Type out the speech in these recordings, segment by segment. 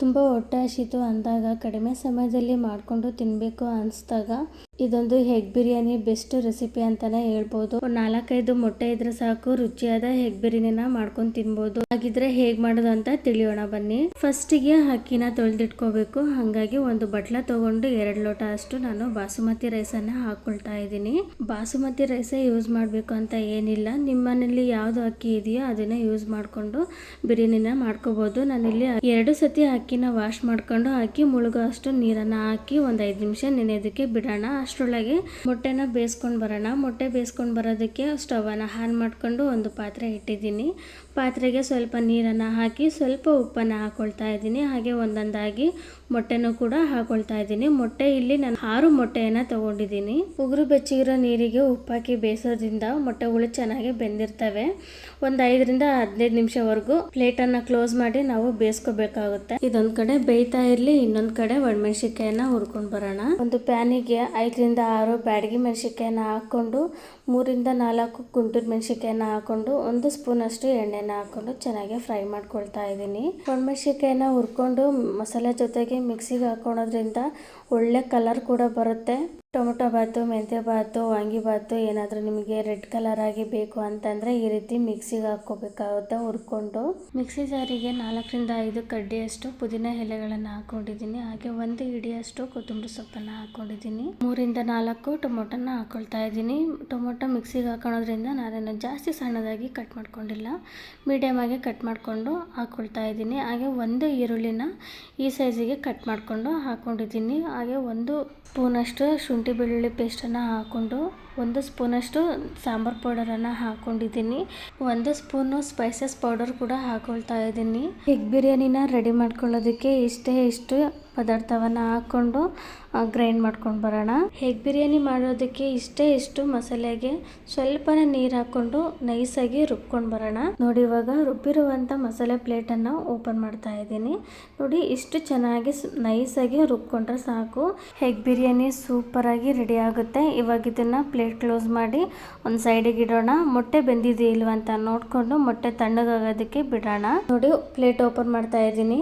ತುಂಬ ಹೊಟ್ಟೆ ಹಸಿತು ಅಂದಾಗ ಕಡಿಮೆ ಸಮಯದಲ್ಲಿ ಮಾಡಿಕೊಂಡು ತಿನ್ನಬೇಕು ಅನಿಸ್ದಾಗ ಇದೊಂದು ಹೆಗ್ ಬಿರಿಯಾನಿ ಬೆಸ್ಟ್ ರೆಸಿಪಿ ಅಂತಾನೆ ಹೇಳ್ಬೋದು. ನಾಲ್ಕೈದು ಮೊಟ್ಟೆ ಇದ್ರೆ ಸಾಕು, ರುಚಿಯಾದ ಹೆಗ್ ಬಿರಿಯಾನಿನ ಮಾಡ್ಕೊಂಡು ತಿನ್ಬೋದು. ಹಾಗಿದ್ರೆ ಹೇಗ್ ಮಾಡೋದು ಅಂತ ತಿಳಿಯೋಣ ಬನ್ನಿ. ಫಸ್ಟಿಗೆ ಅಕ್ಕಿನ ತೊಳೆದಿಟ್ಕೋಬೇಕು. ಹಾಗಾಗಿ ಒಂದು ಬಟ್ಲ ತಗೊಂಡು ಎರಡು ಲೋಟ ಅಷ್ಟು ನಾನು ಬಾಸುಮತಿ ರೈಸನ್ನ ಹಾಕೊಳ್ತಾ ಇದ್ದೀನಿ. ಬಾಸುಮತಿ ರೈಸ್ ಯೂಸ್ ಮಾಡಬೇಕು ಅಂತ ಏನಿಲ್ಲ. ನಿಮ್ಮ ಮನೆಯಲ್ಲಿ ಯಾವ್ದು ಅಕ್ಕಿ ಇದೆಯೋ ಅದನ್ನ ಯೂಸ್ ಮಾಡ್ಕೊಂಡು ಬಿರಿಯಾನಿನ ಮಾಡ್ಕೋಬಹುದು ನಾನಿಲ್ಲಿ ಎರಡು ಸತಿ ಅಕ್ಕಿನ ವಾಶ್ ಮಾಡ್ಕೊಂಡು ಅಕ್ಕಿ ಮುಳುಗೋ ಅಷ್ಟು ನೀರನ್ನ ಹಾಕಿ ಒಂದ್ ಐದು ನಿಮಿಷ ನೆನೆಯೋದಕ್ಕೆ ಬಿಡೋಣ. ಅಷ್ಟರೊಳಗೆ ಮೊಟ್ಟೆನ ಬೇಯಿಸ್ಕೊಂಡು ಬರೋಣ. ಮೊಟ್ಟೆ ಬೇಯಿಸ್ಕೊಂಡು ಬರೋದಕ್ಕೆ ಸ್ಟವನ್ನು ಹಾನ್ ಮಾಡ್ಕೊಂಡು ಒಂದು ಪಾತ್ರೆ ಇಟ್ಟಿದ್ದೀನಿ. ಪಾತ್ರೆಗೆ ಸ್ವಲ್ಪ ನೀರನ್ನು ಹಾಕಿ ಸ್ವಲ್ಪ ಉಪ್ಪನ್ನು ಹಾಕೊಳ್ತಾ ಇದ್ದೀನಿ. ಹಾಗೆ ಒಂದೊಂದಾಗಿ ಮೊಟ್ಟೆನೂ ಕೂಡ ಹಾಕೊಳ್ತಾ ಇದ್ದೀನಿ. ಮೊಟ್ಟೆ ಇಲ್ಲಿ ನಾನು ಆರು ಮೊಟ್ಟೆಯನ್ನು ತೊಗೊಂಡಿದ್ದೀನಿ. ಉಗುರು ಬೆಚ್ಚಗಿರೋ ನೀರಿಗೆ ಉಪ್ಪಾಕಿ ಬೇಯಿಸೋದ್ರಿಂದ ಮೊಟ್ಟೆಗಳು ಚೆನ್ನಾಗಿ ಬೆಂದಿರ್ತವೆ. ಒಂದು ಐದರಿಂದ ಹದಿನೈದು ನಿಮಿಷವರೆಗೂ ಪ್ಲೇಟನ್ನು ಕ್ಲೋಸ್ ಮಾಡಿ ನಾವು ಬೇಯಿಸ್ಕೋಬೇಕಾಗುತ್ತೆ. ಇದೊಂದು ಕಡೆ ಬೇಯ್ತಾ ಇರಲಿ, ಇನ್ನೊಂದು ಕಡೆ ಒಣಮೆಣಸಿಕಾಯನ್ನ ಹುರ್ಕೊಂಡು ಬರೋಣ. ಒಂದು ಪ್ಯಾನಿಗೆ ಐದರಿಂದ ಆರು ಬ್ಯಾಡಗಿ ಮೆಣಸಿಕಾಯನ್ನ ಹಾಕ್ಕೊಂಡು, ಮೂರಿಂದ ನಾಲ್ಕು ಗುಂಟೂರು ಮೆಣಸಿಕಾಯನ್ನ ಹಾಕ್ಕೊಂಡು, ಒಂದು ಸ್ಪೂನ್ ಅಷ್ಟು ಎಣ್ಣೆನ ಹಾಕ್ಕೊಂಡು ಚೆನ್ನಾಗಿ ಫ್ರೈ ಮಾಡ್ಕೊಳ್ತಾ ಇದ್ದೀನಿ. ಒಣಮೆಣಸಿಕಾಯನ್ನ ಹುರ್ಕೊಂಡು ಮಸಾಲೆ ಜೊತೆಗೆ ಮಿಕ್ಸಿಗೆ ಹಾಕ್ಕೊಳೋದ್ರಿಂದ ಒಳ್ಳೆ ಕಲರ್ ಕೂಡ ಬರುತ್ತೆ. ಟೊಮೊಟೊ ಬಾತು ಬಾತು ವಾಂಗಿಬಾತು ಏನಾದರೂ ನಿಮಗೆ ರೆಡ್ ಕಲರ್ ಆಗಿ ಬೇಕು ಅಂತಂದರೆ ಈ ರೀತಿ ಮಿಕ್ಸಿಗೆ ಹಾಕ್ಕೋಬೇಕಾಗುತ್ತೆ ಹುರ್ಕೊಂಡು. ಮಿಕ್ಸಿ ಜಾರಿಗೆ ನಾಲ್ಕರಿಂದ ಐದು ಕಡ್ಡಿಯಷ್ಟು ಪುದೀನ ಎಲೆಗಳನ್ನು ಹಾಕೊಂಡಿದ್ದೀನಿ ಹಾಗೆ ಒಂದು ಹಿಡಿಯಷ್ಟು ಕೊತ್ತಂಬರಿ ಸೊಪ್ಪನ್ನು ಹಾಕೊಂಡಿದ್ದೀನಿ ಮೂರಿಂದ ನಾಲ್ಕು ಟೊಮೊಟೊನ ಹಾಕೊಳ್ತಾ ಇದ್ದೀನಿ. ಟೊಮೊಟೊ ಮಿಕ್ಸಿಗೆ ಹಾಕೊಳ್ಳೋದ್ರಿಂದ ನಾನೇನು ಜಾಸ್ತಿ ಸಣ್ಣದಾಗಿ ಕಟ್ ಮಾಡ್ಕೊಂಡಿಲ್ಲ. ಮೀಡಿಯಮ್ ಆಗಿ ಕಟ್ ಮಾಡಿಕೊಂಡು ಹಾಕ್ಕೊಳ್ತಾ ಇದ್ದೀನಿ. ಹಾಗೆ ಒಂದು ಈರುಳ್ಳಿನ ಈ ಸೈಜಿಗೆ ಕಟ್ ಮಾಡಿಕೊಂಡು ಹಾಕ್ಕೊಂಡಿದ್ದೀನಿ ಹಾಗೆ ಒಂದು ಸ್ಪೂನಷ್ಟು ಶುಂಠಿ ಬೆಳ್ಳುಳ್ಳಿ ಪೇಸ್ಟನ್ನು ಹಾಕ್ಕೊಂಡು ಒಂದು ಸ್ಪೂನಷ್ಟು ಸಾಂಬಾರು ಪೌಡರನ್ನು ಹಾಕ್ಕೊಂಡಿದ್ದೀನಿ. ಒಂದು ಸ್ಪೂನು ಸ್ಪೈಸಸ್ ಪೌಡರ್ ಕೂಡ ಹಾಕೊಳ್ತಾ ಇದ್ದೀನಿ. ಎಗ್ ಬಿರಿಯಾನಿನ ರೆಡಿ ಮಾಡ್ಕೊಳ್ಳೋದಕ್ಕೆ ಇಷ್ಟೇ ಇಷ್ಟು ಪದಾರ್ಥವನ್ನು ಹಾಕ್ಕೊಂಡು ಗ್ರೈಂಡ್ ಮಾಡ್ಕೊಂಡು ಬರೋಣ. ಎಗ್ ಬಿರಿಯಾನಿ ಮಾಡೋದಕ್ಕೆ ಇಷ್ಟೇ ಇಷ್ಟು ಮಸಾಲೆಗೆ ಸ್ವಲ್ಪನೇ ನೀರು ಹಾಕ್ಕೊಂಡು ನೈಸಾಗಿ ರುಬ್ಕೊಂಡು ಬರೋಣ. ನೋಡಿ, ಇವಾಗ ರುಬ್ಬಿರುವಂಥ ಮಸಾಲೆ ಪ್ಲೇಟನ್ನು ಓಪನ್ ಮಾಡ್ತಾ ಇದ್ದೀನಿ. ನೋಡಿ, ಇಷ್ಟು ಚೆನ್ನಾಗಿ ನೈಸಾಗಿ ರುಬ್ಕೊಂಡ್ರೆ ಸಾಕು. ಎಗ್ ಬಿರಿಯಾನಿ ಸೂಪರಾಗಿ ರೆಡಿ ಆಗುತ್ತೆ. ಇವಾಗ ಇದನ್ನು ಪ್ಲೇಟ್ ಕ್ಲೋಸ್ ಮಾಡಿ ಒಂದು ಸೈಡಿಗೆ ಇಡೋಣ. ಮೊಟ್ಟೆ ಬೆಂದಿದೆಯಾ ಇಲ್ವಾ ಅಂತ ನೋಡಿಕೊಂಡು ಮೊಟ್ಟೆ ತಣ್ಣಗಾಗೋದಕ್ಕೆ ಬಿಡೋಣ. ನೋಡಿ, ಪ್ಲೇಟ್ ಓಪನ್ ಮಾಡ್ತಾ ಇದ್ದೀನಿ.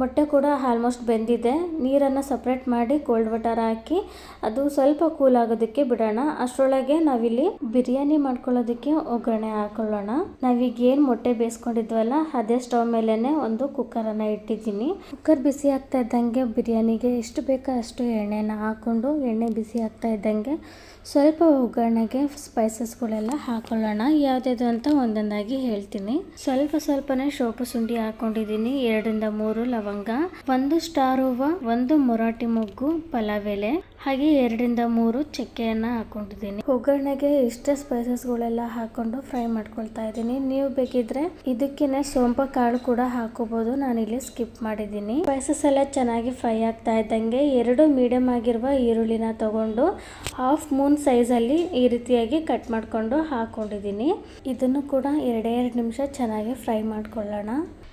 ಮೊಟ್ಟೆ ಕೂಡ ಆಲ್ಮೋಸ್ಟ್ ಬೆಂದಿದೆ. ನೀರನ್ನು ಸಪ್ರೇಟ್ ಮಾಡಿ ಕೋಲ್ಡ್ ವಾಟರ್ ಹಾಕಿ, ಅದು ಸ್ವಲ್ಪ ಕೂಲ್ ಆಗೋದಕ್ಕೆ ಬಿಡೋಣ. ಅಷ್ಟರೊಳಗೆ ನಾವಿಲ್ಲಿ ಬಿರಿಯಾನಿ ಮಾಡ್ಕೊಳ್ಳೋದಕ್ಕೆ ಒಗ್ಗರಣೆ ಹಾಕೊಳ್ಳೋಣ. ನಾವೀಗ ಏನು ಮೊಟ್ಟೆ ಬೇಯಿಸ್ಕೊಂಡಿದ್ವಲ್ಲ, ಅದೇ ಸ್ಟವ್ ಮೇಲೇ ಒಂದು ಕುಕ್ಕರನ್ನು ಇಟ್ಟಿದ್ದೀನಿ. ಕುಕ್ಕರ್ ಬಿಸಿ ಆಗ್ತಾ ಇದ್ದಂಗೆ ಬಿರಿಯಾನಿಗೆ ಎಷ್ಟು ಬೇಕೋ ಅಷ್ಟು ಎಣ್ಣೆನ ಹಾಕ್ಕೊಂಡು ಎಣ್ಣೆ ಬಿಸಿ ಆಗ್ತಾ ಇದ್ದಂಗೆ ಸ್ವಲ್ಪ ಒಗ್ಗರಣೆಗೆ ಸ್ಪೈಸಸ್ಗಳೆಲ್ಲ ಹಾಕೊಳ್ಳೋಣ. ಯಾವುದ್ಯಾವುದು ಅಂತ ಒಂದೊಂದಾಗಿ ಹೇಳ್ತೀನಿ. ಸ್ವಲ್ಪ ಸ್ವಲ್ಪನೇ ಶೋಪು ಸುಂಡಿ ಹಾಕೊಂಡಿದ್ದೀನಿ. ಎರಡರಿಂದ ಮೂರು ಒಂದು ಸ್ಟಾರ್ ಹೂವ ಒಂದು ಮೊರಾಟಿ ಮೊಗ್ಗು ಪಲಾವ್ ಎಲೆ ಹಾಗೆ ಎರಡರಿಂದ ಮೂರು ಚಕ್ಕೆಯನ್ನ ಹಾಕೊಂಡಿದ್ದೀನಿ. ಒಗ್ಗರಣೆಗೆ ಇಷ್ಟೇ ಸ್ಪೈಸಸ್ಗಳೆಲ್ಲ ಹಾಕೊಂಡು ಫ್ರೈ ಮಾಡ್ಕೊಳ್ತಾ ಇದ್ದೀನಿ. ನೀವು ಬೇಕಿದ್ರೆ ಇದಕ್ಕೇನೆ ಸೋಂಪ ಕಾಳು ಕೂಡ ಹಾಕೋಬಹುದು ಇಲ್ಲಿ ಸ್ಕಿಪ್ ಮಾಡಿದ್ದೀನಿ. ಸ್ಪೈಸಸ್ ಎಲ್ಲ ಚೆನ್ನಾಗಿ ಫ್ರೈ ಆಗ್ತಾ ಇದ್ದಂಗೆ ಎರಡು ಮೀಡಿಯಂ ಆಗಿರುವ ಈರುಳ್ಳಿನ ತಗೊಂಡು ಹಾಫ್ ಮೂನ್ ಸೈಜ್ ಅಲ್ಲಿ ಈ ರೀತಿಯಾಗಿ ಕಟ್ ಮಾಡಿಕೊಂಡು ಹಾಕೊಂಡಿದ್ದೀನಿ. ಇದನ್ನು ಕೂಡ ಎರಡೇ ಎರಡು ನಿಮಿಷ ಚೆನ್ನಾಗಿ ಫ್ರೈ ಮಾಡ್ಕೊಳ್ಳೋಣ.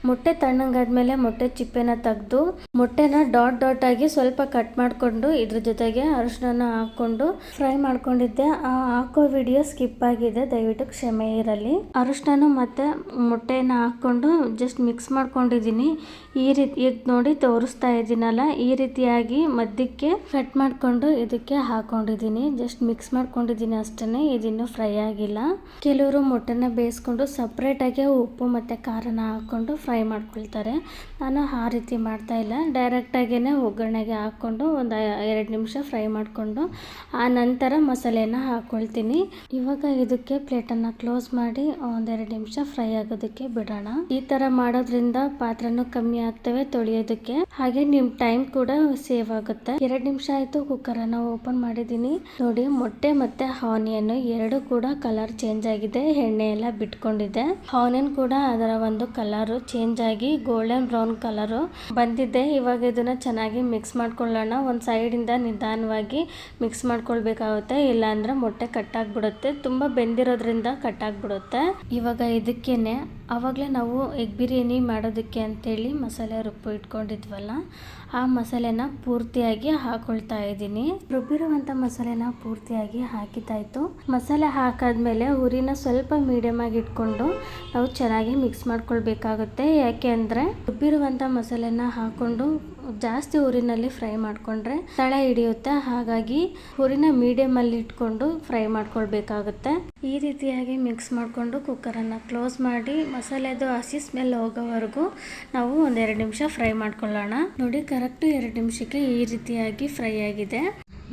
ಮೊಟ್ಟೆ ತಣ್ಣಗಾದ್ಮೇಲೆ ಮೊಟ್ಟೆ ಚಿಪ್ಪೆನ ತೆಗೆದು, ಮೊಟ್ಟೆನ ಡಾಟ್ ಡಾಟ್ ಆಗಿ ಸ್ವಲ್ಪ ಕಟ್ ಮಾಡಿಕೊಂಡು ಇದ್ರ ಜೊತೆಗೆ ಅರಿಶಿನ ಹಾಕೊಂಡು ಫ್ರೈ ಮಾಡ್ಕೊಂಡಿದ್ದೆ. ಆ ಹಾಕೋ ವಿಡಿಯೋ ಸ್ಕಿಪ್ ಆಗಿದೆ, ದಯವಿಟ್ಟು ಕ್ಷಮೆ ಇರಲಿ. ಅರಿಶಿನ ಮತ್ತೆ ಮೊಟ್ಟೆನ ಹಾಕೊಂಡು ಜಸ್ಟ್ ಮಿಕ್ಸ್ ಮಾಡ್ಕೊಂಡಿದ್ದೀನಿ. ಈ ರೀತಿ ಈಗ ನೋಡಿ ತೋರಿಸ್ತಾ ಇದ್ದೀನಲ್ಲ, ಈ ರೀತಿಯಾಗಿ ಮಧ್ಯಕ್ಕೆ ಕಟ್ ಮಾಡಿಕೊಂಡು ಇದಕ್ಕೆ ಹಾಕೊಂಡಿದ್ದೀನಿ. ಜಸ್ಟ್ ಮಿಕ್ಸ್ ಮಾಡ್ಕೊಂಡಿದ್ದೀನಿ ಅಷ್ಟೇ ಇದಿನ್ನೂ ಫ್ರೈ ಆಗಿಲ್ಲ. ಕೆಲವರು ಮೊಟ್ಟೆನ ಬೇಯಿಸ್ಕೊಂಡು ಸಪ್ರೇಟಾಗಿ ಉಪ್ಪು ಮತ್ತು ಖಾರನ ಹಾಕ್ಕೊಂಡು ಮಾಡ್ಕೊಳ್ತಾರೆ. ನಾನು ಆ ರೀತಿ ಮಾಡ್ತಾ ಇಲ್ಲ. ಡೈರೆಕ್ಟಾಗೇ ಒಗ್ಗರಣೆಗೆ ಹಾಕ್ಕೊಂಡು ಒಂದು ಎರಡು ನಿಮಿಷ ಫ್ರೈ ಮಾಡಿಕೊಂಡು, ಆ ನಂತರ ಮಸಾಲೆಯನ್ನು ಹಾಕ್ಕೊಳ್ತೀನಿ ಇವಾಗ ಇದಕ್ಕೆ ಪ್ಲೇಟನ್ನು ಕ್ಲೋಸ್ ಮಾಡಿ ಒಂದೆರಡು ನಿಮಿಷ ಫ್ರೈ ಆಗೋದಕ್ಕೆ ಬಿಡೋಣ. ಈ ಥರ ಮಾಡೋದ್ರಿಂದ ಪಾತ್ರನೂ ಕಮ್ಮಿ ಆಗ್ತವೆ ತೊಳೆಯೋದಕ್ಕೆ. ಹಾಗೆ ನಿಮ್ಮ ಟೈಮ್ ಕೂಡ ಸೇವ್ ಆಗುತ್ತೆ. ಎರಡು ನಿಮಿಷ ಆಯಿತು ಕುಕ್ಕರನ್ನು ಓಪನ್ ಮಾಡಿದ್ದೀನಿ. ನೋಡಿ, ಮೊಟ್ಟೆ ಮತ್ತೆ ಆನಿಯನ್ ಎರಡು ಕೂಡ ಕಲರ್ ಚೇಂಜ್ ಆಗಿದೆ. ಎಣ್ಣೆ ಎಲ್ಲ ಬಿಟ್ಕೊಂಡಿದೆ. ಆನಿಯನ್ ಕೂಡ ಅದರ ಒಂದು ಕಲರು ಚೇಂಜ್ ಆಗಿ ಗೋಲ್ಡನ್ ಬ್ರೌನ್ ಕಲರ್ ಬಂದಿದೆ. ಇವಾಗ ಇದನ್ನು ಚೆನ್ನಾಗಿ ಮಿಕ್ಸ್ ಮಾಡ್ಕೊಳ್ಳೋಣ. ಒಂದು ಸೈಡಿಂದ ನಿಧಾನವಾಗಿ ಮಿಕ್ಸ್ ಮಾಡ್ಕೊಳ್ಬೇಕಾಗುತ್ತೆ. ಇಲ್ಲ ಅಂದ್ರೆ ಮೊಟ್ಟೆ ಕಟ್ಟಾಗ್ಬಿಡುತ್ತೆ ತುಂಬ ಬೆಂದಿರೋದ್ರಿಂದ ಕಟ್ಟಾಗ್ಬಿಡುತ್ತೆ ಇವಾಗ ಇದಕ್ಕೇನೆ ಆವಾಗಲೇ ನಾವು ಎಗ್ ಬಿರಿಯಾನಿ ಮಾಡೋದಕ್ಕೆ ಅಂತೇಳಿ ಮಸಾಲೆ ರುಬ್ಬು ಇಟ್ಕೊಂಡಿದ್ವಲ್ಲ, ಆ ಮಸಾಲೆನ ಪೂರ್ತಿಯಾಗಿ ಹಾಕೊಳ್ತಾ ಇದ್ದೀನಿ. ರುಬ್ಬಿರುವಂಥ ಮಸಾಲೆನ ಪೂರ್ತಿಯಾಗಿ ಹಾಕಿದ್ದಾಯಿತು. ಮಸಾಲೆ ಹಾಕಾದ್ಮೇಲೆ ಹುರಿನ ಸ್ವಲ್ಪ ಮೀಡಿಯಮ್ ಆಗಿ ಇಟ್ಕೊಂಡು ನಾವು ಚೆನ್ನಾಗಿ ಮಿಕ್ಸ್ ಮಾಡ್ಕೊಳ್ಬೇಕಾಗುತ್ತೆ. ಯಾಕೆ ಅಂದರೆ ರುಬ್ಬಿರುವಂಥ ಮಸಾಲೆನ ಹಾಕ್ಕೊಂಡು ಜಾಸ್ತಿ ಊರಿನಲ್ಲಿ ಫ್ರೈ ಮಾಡಿಕೊಂಡ್ರೆ ತಳ ಹಿಡಿಯುತ್ತೆ. ಹಾಗಾಗಿ ಊರಿನ ಮೀಡಿಯಮಲ್ಲಿ ಇಟ್ಕೊಂಡು ಫ್ರೈ ಮಾಡ್ಕೊಳ್ಬೇಕಾಗುತ್ತೆ. ಈ ರೀತಿಯಾಗಿ ಮಿಕ್ಸ್ ಮಾಡಿಕೊಂಡು ಕುಕ್ಕರನ್ನು ಕ್ಲೋಸ್ ಮಾಡಿ ಮಸಾಲೆದು ಹಸಿ ಸ್ಮೆಲ್ ಹೋಗೋವರೆಗೂ ನಾವು ಒಂದೆರಡು ನಿಮಿಷ ಫ್ರೈ ಮಾಡ್ಕೊಳ್ಳೋಣ. ನೋಡಿ ಕರೆಕ್ಟು ಎರಡು ನಿಮಿಷಕ್ಕೆ ಈ ರೀತಿಯಾಗಿ ಫ್ರೈ ಆಗಿದೆ.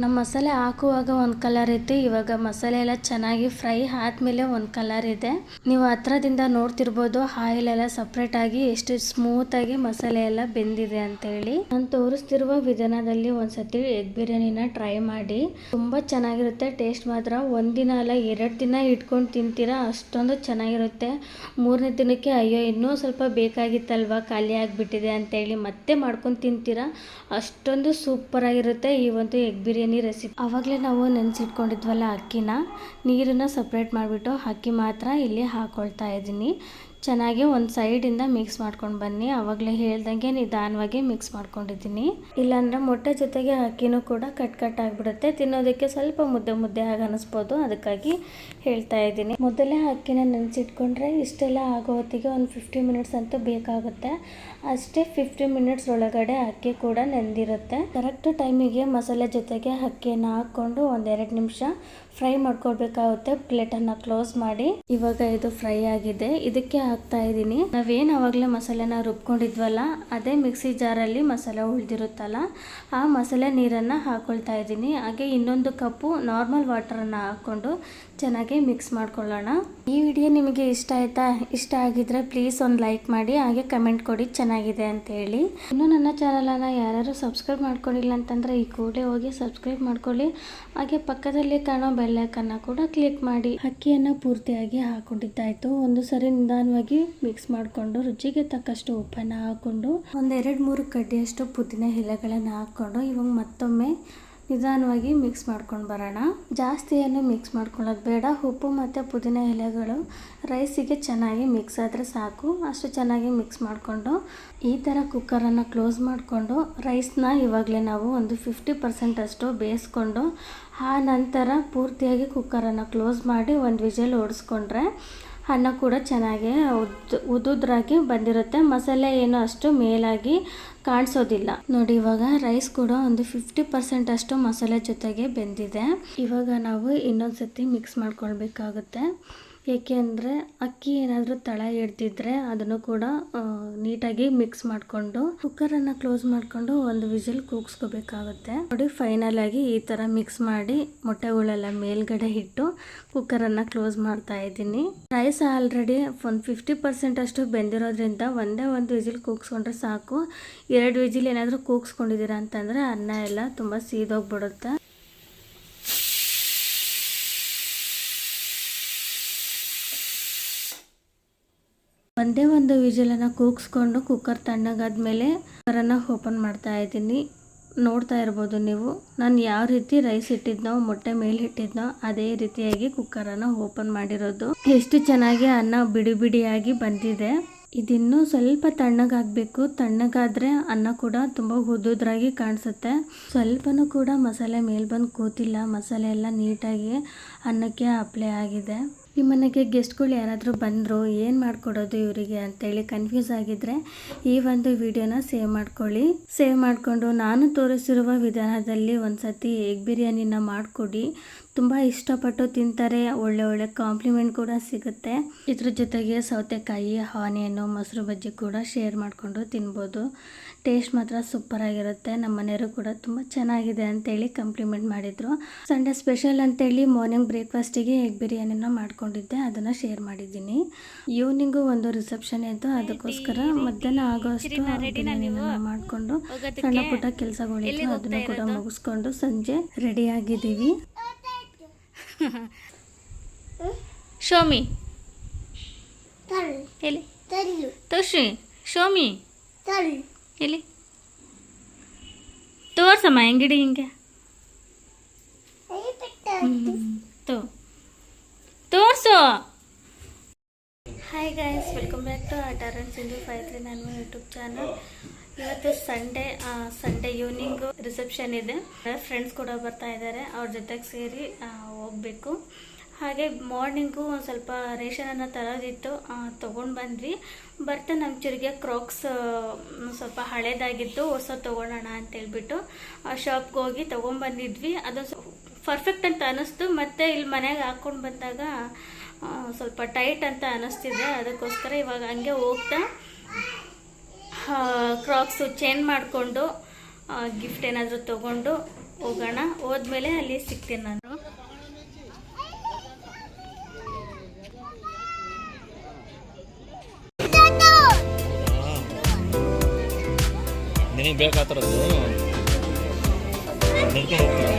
ನಮ್ಮ ಮಸಾಲೆ ಹಾಕುವಾಗ ಒಂದು ಕಲರ್ ಇತ್ತು ಇವಾಗ ಮಸಾಲೆ ಎಲ್ಲ ಚೆನ್ನಾಗಿ ಫ್ರೈ ಆದ್ಮೇಲೆ ಒಂದು ಕಲರ್ ಇದೆ. ನೀವು ಹತ್ರದಿಂದ ನೋಡ್ತಿರ್ಬೋದು ಆಯಿಲ್ ಎಲ್ಲ ಸಪ್ರೇಟ್ ಆಗಿ ಎಷ್ಟು ಸ್ಮೂತ್ ಆಗಿ ಮಸಾಲೆ ಎಲ್ಲ ಬೆಂದಿದೆ ಅಂತ ಹೇಳಿ. ನಾನು ತೋರಿಸ್ತಿರುವ ವಿಧಾನದಲ್ಲಿ ಒಂದ್ಸತಿ ಎಗ್ ಬಿರಿಯಾನಿನ ಟ್ರೈ ಮಾಡಿ. ತುಂಬಾ ಚೆನ್ನಾಗಿರುತ್ತೆ. ಟೇಸ್ಟ್ ಮಾತ್ರ ಒಂದಿನ ಅಲ್ಲ, ಎರಡು ದಿನ ಇಟ್ಕೊಂಡು ತಿಂತೀರಾ? ಅಷ್ಟೊಂದು ಚೆನ್ನಾಗಿರುತ್ತೆ. ಮೂರನೇ ದಿನಕ್ಕೆ ಅಯ್ಯೋ, ಇನ್ನೂ ಸ್ವಲ್ಪ ಬೇಕಾಗಿತ್ತಲ್ವಾ? ಖಾಲಿ ಆಗಿಬಿಟ್ಟಿದೆ ಅಂತೇಳಿ ಮತ್ತೆ ಮಾಡ್ಕೊಂಡು ತಿಂತೀರಾ? ಅಷ್ಟೊಂದು ಸೂಪರ್ ಆಗಿರುತ್ತೆ ಈ ಒಂದು ಎಗ್ ಬಿರಿಯಾನಿ ರೆಸಿಪಿ ಆವಾಗಲೇ ನಾವು ನೆನೆಸಿಟ್ಕೊಂಡಿದ್ವಲ್ಲ ಅಕ್ಕಿನ. ನೀರನ್ನು ಸಪ್ರೇಟ್ ಮಾಡಿಬಿಟ್ಟು ಅಕ್ಕಿ ಮಾತ್ರ ಇಲ್ಲಿ ಹಾಕ್ಕೊಳ್ತಾ ಇದ್ದೀನಿ. ಚೆನ್ನಾಗಿ ಒಂದು ಸೈಡಿಂದ ಮಿಕ್ಸ್ ಮಾಡ್ಕೊಂಡು ಬನ್ನಿ. ಅವಾಗಲೇ ಹೇಳ್ದಂಗೆ ನಿಧಾನವಾಗಿ ಮಿಕ್ಸ್ ಮಾಡ್ಕೊಂಡಿದ್ದೀನಿ. ಇಲ್ಲಾಂದರೆ ಮೊಟ್ಟೆ ಜೊತೆಗೆ ಅಕ್ಕಿನೂ ಕೂಡ ಕಟ್ ಕಟ್ ಆಗಿಬಿಡುತ್ತೆ. ತಿನ್ನೋದಕ್ಕೆ ಸ್ವಲ್ಪ ಮುದ್ದೆ ಮುದ್ದೆ ಆಗಿ ಅನಿಸ್ಬೋದು. ಅದಕ್ಕಾಗಿ ಹೇಳ್ತಾ ಇದ್ದೀನಿ. ಮೊದಲೇ ಅಕ್ಕಿನ ನೆನೆಸಿಟ್ಕೊಂಡ್ರೆ ಇಷ್ಟೆಲ್ಲ ಆಗೋ ಹೊತ್ತಿಗೆ ಒಂದು ಫಿಫ್ಟಿ ಮಿನಿಟ್ಸ್ ಅಂತೂ ಬೇಕಾಗುತ್ತೆ. ಅಷ್ಟೇ ಫಿಫ್ಟಿ ಮಿನಿಟ್ಸ್ ಒಳಗಡೆ ಅಕ್ಕಿ ಕೂಡ ನೆಂದಿರುತ್ತೆ. ಕರೆಕ್ಟ್ ಟೈಮಿಗೆ ಮಸಾಲೆ ಜೊತೆಗೆ ಅಕ್ಕಿಯನ್ನು ಹಾಕ್ಕೊಂಡು ಒಂದೆರಡು ನಿಮಿಷ ಫ್ರೈ ಮಾಡ್ಕೊಳ್ಬೇಕಾಗುತ್ತೆ ಅನ್ನ ಕ್ಲೋಸ್ ಮಾಡಿ. ಇವಾಗ ಇದು ಫ್ರೈ ಆಗಿದೆ. ಇದಕ್ಕೆ ಹಾಕ್ತಾ ಇದ್ದೀನಿ. ನಾವೇನು ಆವಾಗಲೇ ಮಸಾಲೆನ ರುಬ್ಕೊಂಡಿದ್ವಲ್ಲ, ಅದೇ ಮಿಕ್ಸಿ ಜಾರಲ್ಲಿ ಮಸಾಲೆ ಉಳಿದಿರುತ್ತಲ್ಲ, ಆ ಮಸಾಲೆ ನೀರನ್ನು ಹಾಕೊಳ್ತಾ ಇದ್ದೀನಿ. ಹಾಗೆ ಇನ್ನೊಂದು ಕಪ್ಪು ನಾರ್ಮಲ್ ವಾಟರನ್ನು ಹಾಕ್ಕೊಂಡು ಚೆನ್ನಾಗಿ ಮಿಕ್ಸ್ ಮಾಡ್ಕೊಳ್ಳೋಣ. ಈ ವಿಡಿಯೋ ನಿಮಗೆ ಇಷ್ಟ ಆಯ್ತಾ? ಇಷ್ಟ ಆಗಿದ್ರೆ ಪ್ಲೀಸ್ ಒಂದು ಲೈಕ್ ಮಾಡಿ, ಹಾಗೆ ಕಮೆಂಟ್ ಕೊಡಿ, ಚೆನ್ನಾಗಿದೆ ಅಂತ ಹೇಳಿ. ಇನ್ನೂ ನನ್ನ ಚಾನಲನ್ನು ಯಾರು ಸಬ್ಸ್ಕ್ರೈಬ್ ಮಾಡ್ಕೊಂಡಿಲ್ಲ ಅಂತಂದರೆ ಈ ಕೂಡಲೇ ಹೋಗಿ ಸಬ್ಸ್ಕ್ರೈಬ್ ಮಾಡ್ಕೊಳ್ಳಿ. ಹಾಗೆ ಪಕ್ಕದಲ್ಲಿ ಕಾಣೋ ಬೆಲ್ಲೈಕನ್ನು ಕೂಡ ಕ್ಲಿಕ್ ಮಾಡಿ. ಅಕ್ಕಿಯನ್ನು ಪೂರ್ತಿಯಾಗಿ ಹಾಕೊಂಡಿದ್ದಾಯ್ತು. ಒಂದು ಸರಿ ನಿಧಾನವಾಗಿ ಮಿಕ್ಸ್ ಮಾಡಿಕೊಂಡು, ರುಚಿಗೆ ತಕ್ಕಷ್ಟು ಉಪ್ಪನ್ನು ಹಾಕ್ಕೊಂಡು ಒಂದೆರಡು ಮೂರು ಕಡ್ಡಿಯಷ್ಟು ಪುದೀನ ಎಲೆಗಳನ್ನು ಹಾಕ್ಕೊಂಡು ಇವಾಗ ಮತ್ತೊಮ್ಮೆ ನಿಧಾನವಾಗಿ ಮಿಕ್ಸ್ ಮಾಡ್ಕೊಂಡು ಬರೋಣ. ಜಾಸ್ತಿ ಏನು ಮಿಕ್ಸ್ ಮಾಡ್ಕೊಳ್ಳೋದು ಬೇಡ. ಉಪ್ಪು ಮತ್ತು ಪುದೀನ ಎಲೆಗಳು ರೈಸಿಗೆ ಚೆನ್ನಾಗಿ ಮಿಕ್ಸ್ ಆದರೆ ಸಾಕು. ಅಷ್ಟು ಚೆನ್ನಾಗಿ ಮಿಕ್ಸ್ ಮಾಡಿಕೊಂಡು ಈ ಥರ ಕುಕ್ಕರನ್ನು ಕ್ಲೋಸ್ ಮಾಡಿಕೊಂಡು ರೈಸ್ನ ಇವಾಗಲೇ ನಾವು ಒಂದು ಫಿಫ್ಟಿ ಪರ್ಸೆಂಟ್ ಅಷ್ಟು ಬೇಯಿಸ್ಕೊಂಡು ಆ ನಂತರ ಪೂರ್ತಿಯಾಗಿ ಕುಕ್ಕರನ್ನು ಕ್ಲೋಸ್ ಮಾಡಿ ಒಂದು ವಿಜಲ್ ಓಡಿಸ್ಕೊಂಡ್ರೆ ಅನ್ನ ಕೂಡ ಚೆನ್ನಾಗಿ ಉದ್ ಉದುದ್ರಾಗಿ ಬಂದಿರುತ್ತೆ. ಮಸಾಲೆ ಏನು ಅಷ್ಟು ಮೇಲಾಗಿ ಕಾಣಿಸೋದಿಲ್ಲ. ನೋಡಿ, ಇವಾಗ ರೈಸ್ ಕೂಡ ಒಂದು ಫಿಫ್ಟಿ ಪರ್ಸೆಂಟ್ ಅಷ್ಟು ಮಸಾಲೆ ಜೊತೆಗೆ ಬೆಂದಿದೆ. ಇವಾಗ ನಾವು ಇನ್ನೊಂದು ಸತಿ ಮಿಕ್ಸ್ ಮಾಡ್ಕೊಳ್ಬೇಕಾಗುತ್ತೆ. ಏಕೆ ಅಂದರೆ ಅಕ್ಕಿ ಏನಾದರೂ ತಳ ಹಿಡ್ದಿದ್ರೆ ಅದನ್ನು ಕೂಡ ನೀಟಾಗಿ ಮಿಕ್ಸ್ ಮಾಡಿಕೊಂಡು ಕುಕ್ಕರನ್ನು ಕ್ಲೋಸ್ ಮಾಡಿಕೊಂಡು ಒಂದು ವಿಸಿಲ್ ಕೂಗಿಸ್ಕೋಬೇಕಾಗುತ್ತೆ. ನೋಡಿ ಫೈನಲ್ ಆಗಿ ಈ ಥರ ಮಿಕ್ಸ್ ಮಾಡಿ ಮೊಟ್ಟೆಗಳೆಲ್ಲ ಮೇಲ್ಗಡೆ ಇಟ್ಟು ಕುಕ್ಕರನ್ನು ಕ್ಲೋಸ್ ಮಾಡ್ತಾ ಇದ್ದೀನಿ. ರೈಸ್ ಆಲ್ರೆಡಿ ಒಂದು ಫಿಫ್ಟಿ ಪರ್ಸೆಂಟ್ ಅಷ್ಟು ಬೆಂದಿರೋದ್ರಿಂದ ಒಂದೇ ಒಂದು ವಿಜಿಲ್ ಕೂಗಿಸ್ಕೊಂಡ್ರೆ ಸಾಕು. ಎರಡು ವಿಜಿಲ್ ಏನಾದರೂ ಕೂಗಿಸ್ಕೊಂಡಿದ್ದೀರಾ ಅಂತಂದರೆ ಅನ್ನ ಎಲ್ಲ ತುಂಬ ಸೀದೋಗ್ಬಿಡುತ್ತೆ. ಒಂದೇ ಒಂದು ವಿಜಲನ್ನ ಕೂಗಿಸ್ಕೊಂಡು ಕುಕ್ಕರ್ ತಣ್ಣಗಾದ್ಮೇಲೆ ಕುಕ್ಕರನ್ನು ಓಪನ್ ಮಾಡ್ತಾ ಇದ್ದೀನಿ. ನೋಡ್ತಾ ಇರ್ಬೋದು ನೀವು. ನಾನು ಯಾವ ರೀತಿ ರೈಸ್ ಇಟ್ಟಿದ್ನೋ, ಮೊಟ್ಟೆ ಮೇಲೆ ಇಟ್ಟಿದ್ನೋ, ಅದೇ ರೀತಿಯಾಗಿ ಕುಕ್ಕರನ್ನು ಓಪನ್ ಮಾಡಿರೋದು. ಎಷ್ಟು ಚೆನ್ನಾಗಿ ಅನ್ನ ಬಿಡಿ ಬಿಡಿಯಾಗಿ ಬಂದಿದೆ. ಇದಿನ್ನೂ ಸ್ವಲ್ಪ ತಣ್ಣಗಾಗಬೇಕು. ತಣ್ಣಗಾದರೆ ಅನ್ನ ಕೂಡ ತುಂಬ ಉದ್ದುದ್ರಾಗಿ ಕಾಣಿಸುತ್ತೆ. ಸ್ವಲ್ಪನೂ ಕೂಡ ಮಸಾಲೆ ಮೇಲೆ ಬಂದು ಕೂತಿಲ್ಲ. ಮಸಾಲೆ ಎಲ್ಲ ನೀಟಾಗಿ ಅನ್ನಕ್ಕೆ ಅಪ್ಲೈ ಆಗಿದೆ. ನಿಮ್ಮನೆಗೆ ಗೆಸ್ಟ್ಗಳು ಯಾರಾದರೂ ಬಂದರು ಏನು ಮಾಡಿಕೊಡೋದು ಇವರಿಗೆ ಅಂತೇಳಿ ಕನ್ಫ್ಯೂಸ್ ಆಗಿದ್ದರೆ ಈ ಒಂದು ವಿಡಿಯೋನ ಸೇವ್ ಮಾಡ್ಕೊಳ್ಳಿ. ಸೇವ್ ಮಾಡಿಕೊಂಡು ನಾನು ತೋರಿಸಿರುವ ವಿಧಾನದಲ್ಲಿ ಒಂದು ಸತಿ ಎಗ್ ಬಿರಿಯಾನಿನ ಮಾಡಿಕೊಡಿ. ತುಂಬ ಇಷ್ಟಪಟ್ಟು ತಿಂತಾರೆ, ಒಳ್ಳೆ ಒಳ್ಳೆ ಕಾಂಪ್ಲಿಮೆಂಟ್ ಕೂಡ ಸಿಗುತ್ತೆ. ಇದ್ರ ಜೊತೆಗೆ ಸೌತೆಕಾಯಿ ಆನಿಯನ್ನು ಮೊಸರು ಬಜ್ಜಿ ಕೂಡ ಶೇರ್ ಮಾಡಿಕೊಂಡು ತಿನ್ಬೋದು. ಟೇಸ್ಟ್ ಮಾತ್ರ ಸೂಪರ್ ಆಗಿರುತ್ತೆ. ನಮ್ಮ ಮನೆಯವರು ಕೂಡ ತುಂಬ ಚೆನ್ನಾಗಿದೆ ಅಂತೇಳಿ ಕಂಪ್ಲಿಮೆಂಟ್ ಮಾಡಿದರು. ಸಂಡೇ ಸ್ಪೆಷಲ್ ಅಂತೇಳಿ ಮಾರ್ನಿಂಗ್ ಬ್ರೇಕ್ಫಾಸ್ಟಿಗೆ ಎಗ್ ಬಿರಿಯಾನಿನ ಮಾಡ್ಕೊಂಡಿದ್ದೆ. ಅದನ್ನು ಶೇರ್ ಮಾಡಿದ್ದೀನಿ. ಈವ್ನಿಂಗು ಒಂದು ರಿಸೆಪ್ಷನ್ ಇತ್ತು. ಅದಕ್ಕೋಸ್ಕರ ಮಧ್ಯಾಹ್ನ ಆಗೋ ಅಷ್ಟು ಬಿರಿಯಾನಿನ ಮಾಡಿಕೊಂಡು ಸಣ್ಣ ಪುಟ್ಟ ಕೆಲಸಗಳಿತ್ತು. ಅದನ್ನು ಕೂಡ ಮುಗಿಸ್ಕೊಂಡು ಸಂಜೆ ರೆಡಿ ಆಗಿದ್ದೀವಿ. ಶೋಮಿ. ಹೇಳಿ. ತೋಷಿ ತೋರ್ಸಿ ಶೋಮಿ. ತಳ್ಳು ಎಲ್ಲಿ? ತೋರ್ಸಮ್ಮ, ಹೆಂಗಿಡಿ ಹಿಂಗೆ? ತೋ. ತೋರ್ಸು. Hi guys welcome back to ಆಟಾರ್ and Sindhu five three ನಾನು ಯೂಟ್ಯೂಬ್ ಚಾನಲ್ ಇವತ್ತು ಸಂಡೇ ಸಂಡೇ ಈವ್ನಿಂಗು ರಿಸೆಪ್ಷನ್ ಇದೆ. ಫ್ರೆಂಡ್ಸ್ ಕೂಡ ಬರ್ತಾ ಇದ್ದಾರೆ, ಅವ್ರ ಜೊತೆಗೆ ಸೇರಿ ಹೋಗ್ಬೇಕು. ಹಾಗೆ ಮಾರ್ನಿಂಗು ಒಂದು ಸ್ವಲ್ಪ ರೇಷನನ್ನು ತರೋದಿತ್ತು. ತೊಗೊಂಡು ಬಂದ್ವಿ. ಬರ್ತಾ ನಮ್ಮ ಚೂರಿಗೆ ಕ್ರಾಕ್ಸ್ ಸ್ವಲ್ಪ ಹಳೇದಾಗಿತ್ತು, ಹೊಸ ತೊಗೊಳೋಣ ಅಂತೇಳ್ಬಿಟ್ಟು ಶಾಪ್ಗೆ ಹೋಗಿ ತೊಗೊಂಬಂದಿದ್ವಿ ಅದು ಪರ್ಫೆಕ್ಟ್ ಅಂತ ಅನ್ನಿಸ್ತು ಮತ್ತು ಇಲ್ಲಿ ಮನೆಗೆ ಹಾಕ್ಕೊಂಡು ಬಂದಾಗ ಸ್ವಲ್ಪ ಟೈಟ್ ಅಂತ ಅನ್ನಿಸ್ತಿದೆ ಅದಕ್ಕೋಸ್ಕರ ಇವಾಗ ಹಂಗೆ ಹೋಗ್ತಾ ಕ್ರಾಕ್ಸು ಚೇಂಜ್ ಮಾಡಿಕೊಂಡು ಗಿಫ್ಟ್ ಏನಾದರೂ ತೊಗೊಂಡು ಹೋಗೋಣ. ಹೋದ್ಮೇಲೆ ಅಲ್ಲಿ ಸಿಗ್ತೀನಿ ನಾನು. ನಿನಗೆ ಬೇಕಾಗ್ತಿರೋದು ಹೋಗ್ತೀನಿ